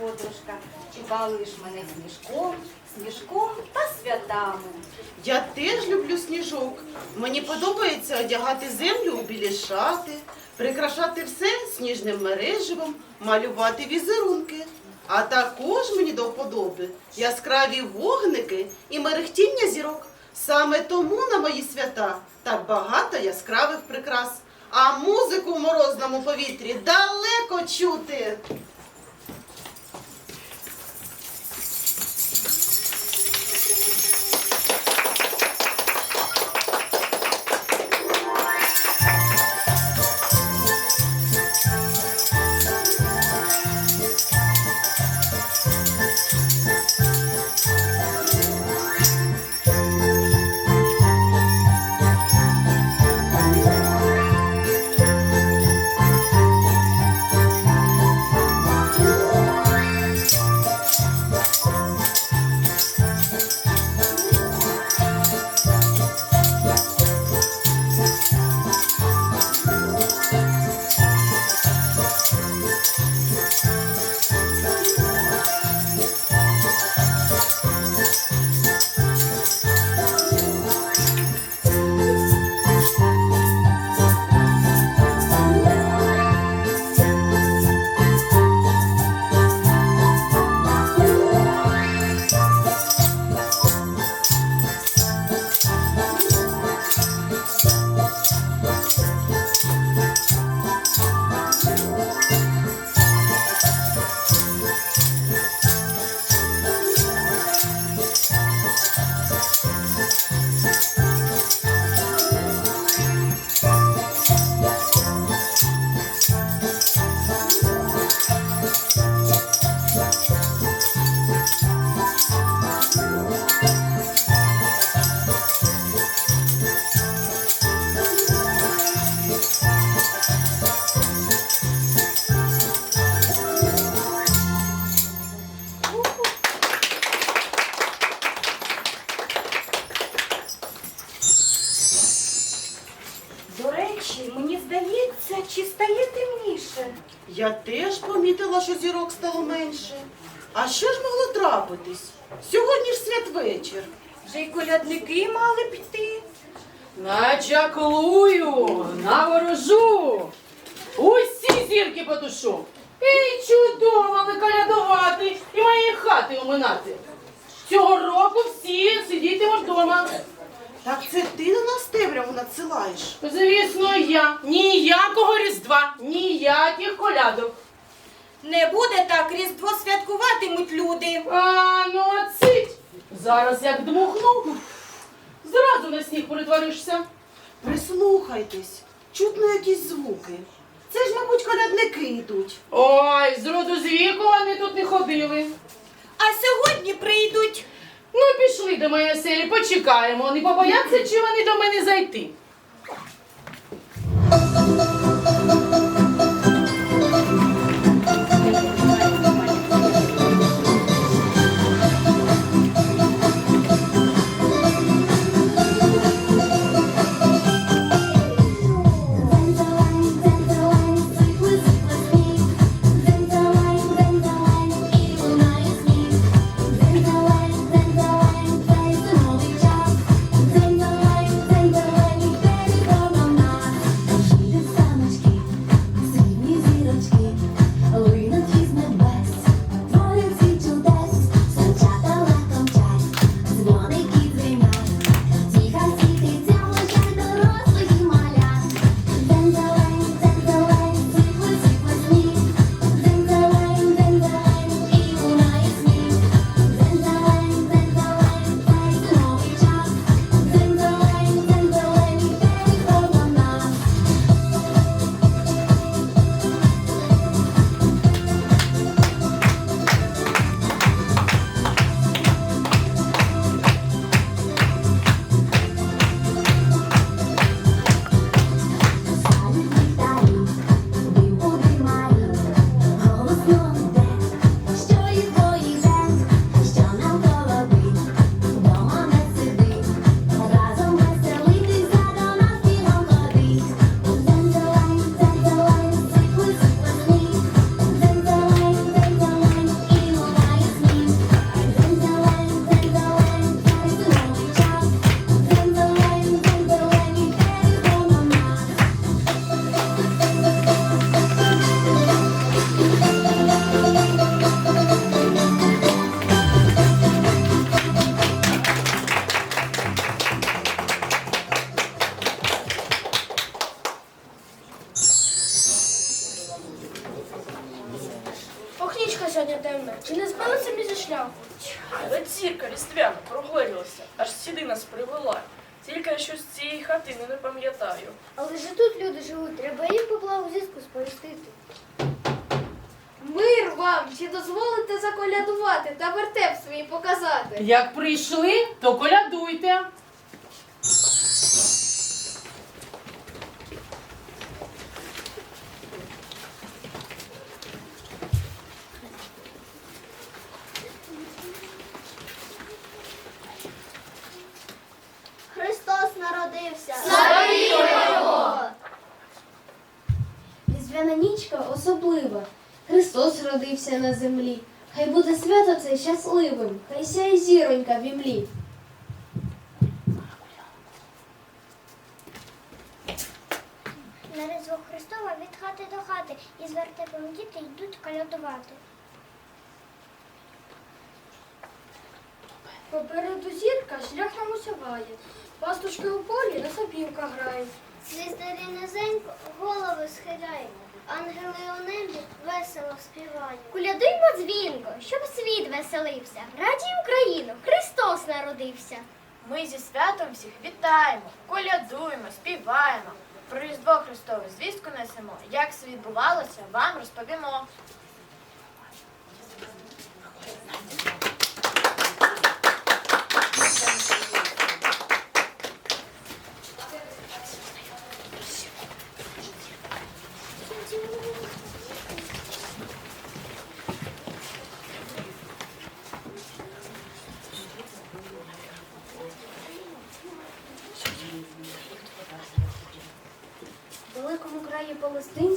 подружка. Чи мене сніжком, сніжком та святами? Я теж люблю сніжок. Мені подобається одягати землю у білі шати, прикрашати все сніжним мереживом, малювати візерунки. А також мені до вподоби яскраві вогники і мерехтіння зірок. Саме тому на мої свята так багато яскравих прикрас. А музику в морозному повітрі далеко чути. Що зірок стало менше. А що ж могло трапитись? Сьогодні ж святвечір. Вже й колядники мали піти. Начаклую, наворожу, усі зірки потушу. І чудово виколядувати, і моєї хати оминати. Цього року всі сидітимуть вдома. Так це ти на нас темряву надсилаєш. Звісно, я. Ніякого різдва, ніяких колядок. Не буде так, Різдво святкуватимуть люди. А ну цить. Зараз як дмухну, зразу на сніг перетворишся. Прислухайтесь, чутно якісь звуки. Це ж, мабуть, колядники йдуть. Ой, з роду з віку вони тут не ходили. А сьогодні прийдуть. Ну, пішли до моєї селі, почекаємо. Не побояться, чи вони до мене зайти. Тільки я щось цієї хатини не пам'ятаю. Але ж і тут люди живуть, треба їм по зіску сповістити. Мир вам! Чи дозволите заколядувати та вертеп свій показати? Як прийшли, то колядуйте. Різдвяна нічка особлива. Христос родився на землі. Хай буде свято це щасливим, хай сяє зіронька в імлі. На Різдво Христова від хати до хати і з вертепом діти йдуть колядувати. Попереду зірка шлях нам усяває. Пастушки у полі на сапівках грають. Звіздарі низенько голови схиляють, ангели у небі весело співають. Кулядуймо дзвінко, щоб світ веселився. Раді Україну, Христос народився. Ми зі святом всіх вітаємо, колядуємо, співаємо. Про Різдво Христове звістку несемо. Як все відбувалося, вам розповімо.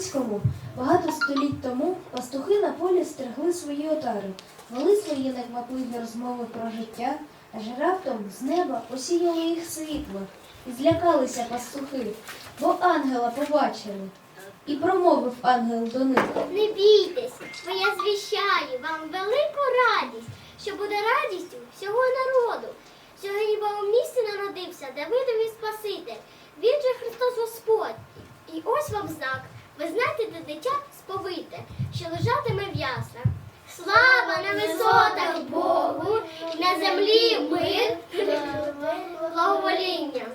Палестинському багато століть тому пастухи на полі стерегли свої отари, вели свої неквапливі розмови про життя, аж раптом з неба осіяло їх світло, і злякалися пастухи, бо ангела побачили. І промовив ангел до них. Не бійтесь, бо я звіщаю вам велику радість, що буде радістю всього народу. Сьогодні бо у місті народився Давидові Спаситель. Він же Христос Господь. І ось вам знак. Ви знаєте, де дитя сповите, що лежатиме в яслах. Слава на висотах Богу, і на землі мир, благовоління.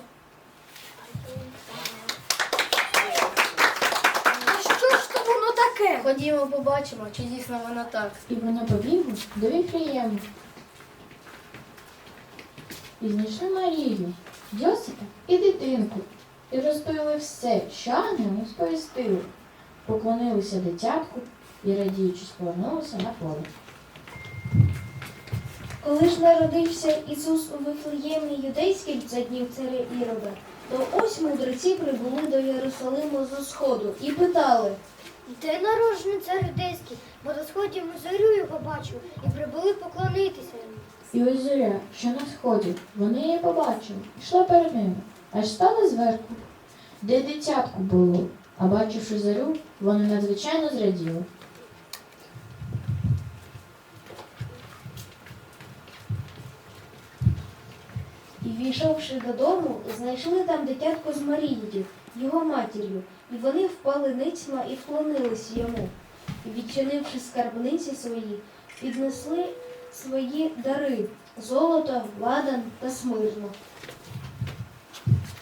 Що ж то воно таке? Ходімо, побачимо, чи дійсно воно так. І вони побігли до Віфлеєму. І знайшли Марію, Йосипа і дитинку, і розповіли все, що ангели сповістили. Поклонилися дитятку і, радіючи, повернулися на поле. Коли ж народився Ісус у Вифлеємі юдейським за днів царя Ірода, то ось мудреці прибули до Єрусалиму зі сходу і питали, Де народжений цар юдейський? Бо до сходів зорю його бачив і прибули поклонитися йому. І ось зоря, що на сході, вони її побачили, йшла перед ними, аж стали зверху, де дитятку було, а бачивши зорю, вони надзвичайно зраділи. і війшовши додому, знайшли там дитятко з Марією, його матір'ю, і вони впали ницьма і вклонились йому. І відчинивши скарбниці свої, піднесли свої дари золото, ладан та смирно.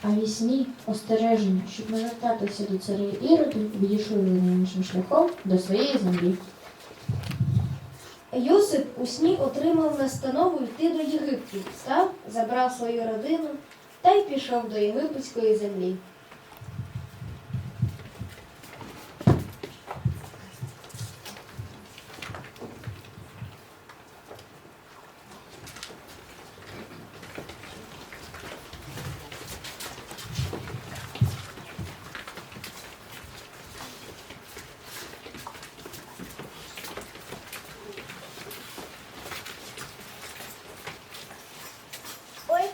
А вісні остережені, щоб не вертатися до царя Іроду, відійшли вони іншим шляхом до своєї землі. Йосип у сні отримав настанову йти до Єгипту, став, забрав свою родину та й пішов до єгипетської землі. Ой,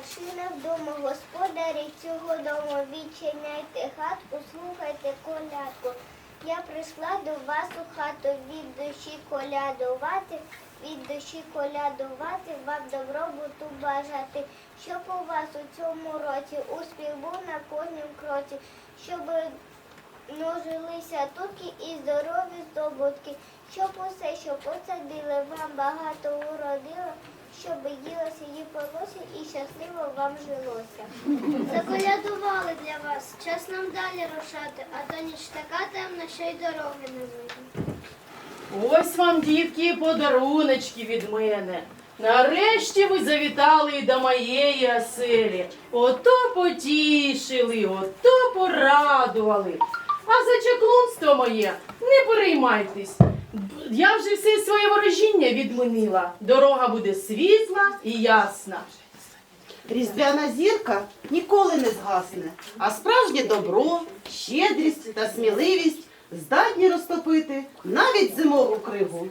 чи вдома, господарі цього дому, відчиняйте хатку, слухайте колядку. Я прийшла до вас у хату від душі колядувати, від душі колядувати, вам добробуту бажати, щоб у вас у цьому році успіх був на кожнім кроці, щоб множилися турки і здорові здобутки, щоб усе, що посадили, вам багато уродило, щоб їлося її полосся і щасливо вам жилося. Заколядували для вас, час нам далі рушати, а то ніч така темна, що й дороги не видно. Ось вам, дітки, подаруночки від мене. Нарешті ви завітали до моєї оселі. Ото потішили, ото порадували. А за чаклунство моє не переймайтесь. Я вже все своє ворожіння відмінила. Дорога буде світла і ясна. Різдвяна зірка ніколи не згасне, а справжнє добро, щедрість та сміливість здатні розтопити навіть зимову кригу.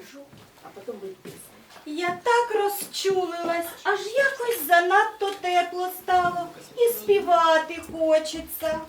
Я так розчулилась, аж якось занадто тепло стало і співати хочеться.